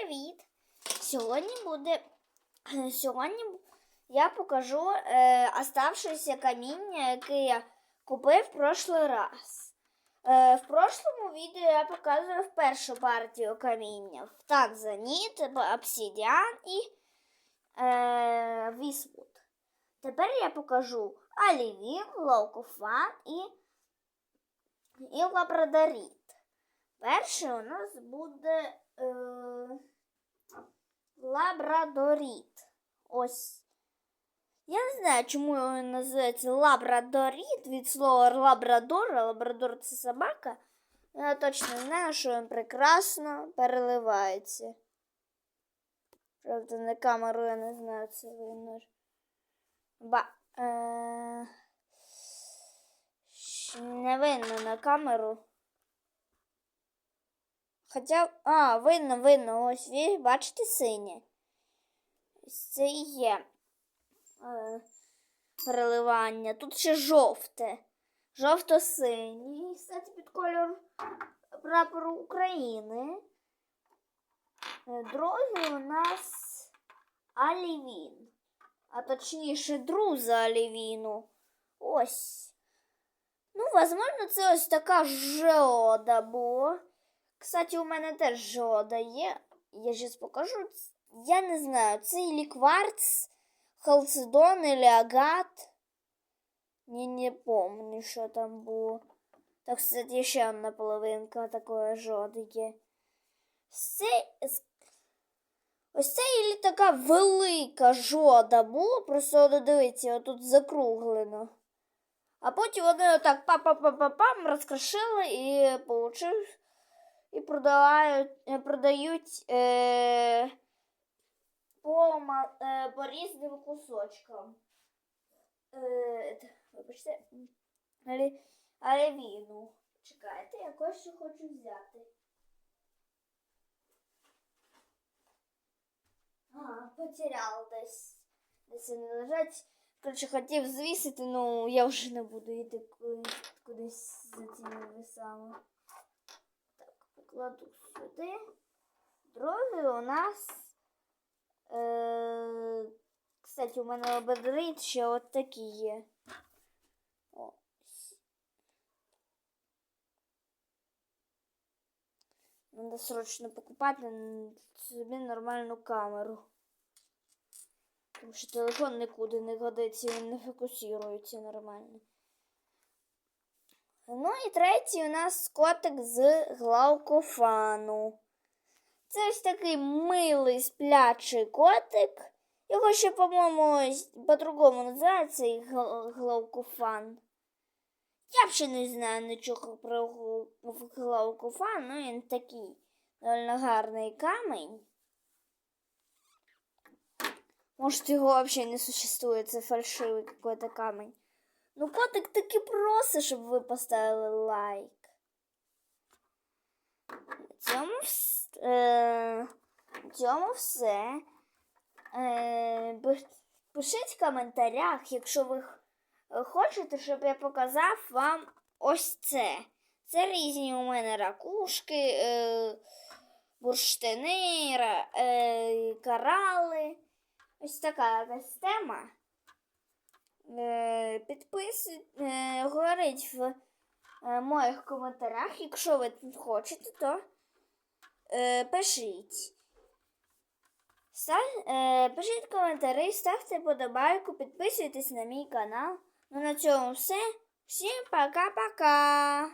Привіт! Сьогодні буде. Сьогодні я покажу е, оставшееся каміння, яке я купив в прошлий раз. Е, в прошлому відео я показував першу партію каміння. Танзаніт, обсидіан і е, вісвуд. Тепер я покажу алівін, лоукофан і, і лабрадоріт. Перший у нас буде е, лабрадоріт. Ось. Я не знаю, чому він називається лабрадоріт від слова лабрадор, лабрадор це собака. Я точно знаю, що він прекрасно переливається. Правда, на камеру я не знаю, це видно. Ба. Е, не видно на камеру. Хоча, а, видно, видно, ось ви бачите синє. Це і є е, переливання. Тут ще жовте. Жовто-синій, кстати, під кольор прапору України. Е, Другий у нас алівін. А точніше, друза алівіну. Ось. Ну, возможно, це ось така жода була. Кстати, у мене теж жода є. Я зараз покажу. Я не знаю, це ілі кварц, халцедон, или агат. Не, не помню, що там було. Так, кстати, ще одна половинка такої жоди є. Це, ось це ілі така велика жода була, просто дивіться, отут закруглено. А потім вони отак па-па-па-па-пам розкрошили і получив і продають, е, продають е, по, е, по різним кусочкам. Е, вибачте, але, але віну. Чекайте, я кое-що хочу взяти. А, потерял десь. Десь вони лежать. Коротше, хотів звісити, ну я вже не буду йти кудись за цими весами. Так, покладу сюди. Другий у нас. Е, кстати, у мене лабрадорит ще от такі є. О. Надо срочно покупати собі нормальну камеру. Тому що телефон нікуди не годиться, він не фокусується нормально. Ну і третій у нас котик з глаукофану. Це ось такий милий сплячий котик. Його ще, по-моєму, по-другому називається глаукофан. Я ще не знаю нічого про гл- глаукофан, ну він такий доволі гарний камінь. Может, его вообще не существует, це фальшивий какой-то камень. Ну, котик таки просить, щоб ви поставили лайк. На цьому, е, цьому все. Е, пишіть в коментарях, якщо ви хочете, щоб я показав вам ось це. Це різні у мене ракушки, е, бурштини, е, корали. Ось така якась тема. Е, підписуй, е, говоріть в е, моїх коментарях, якщо ви хочете, то е, пишіть. Пишіть коментарі, ставте подобайку, підписуйтесь на мій канал. Ну на цьому все. Всім пока-пока!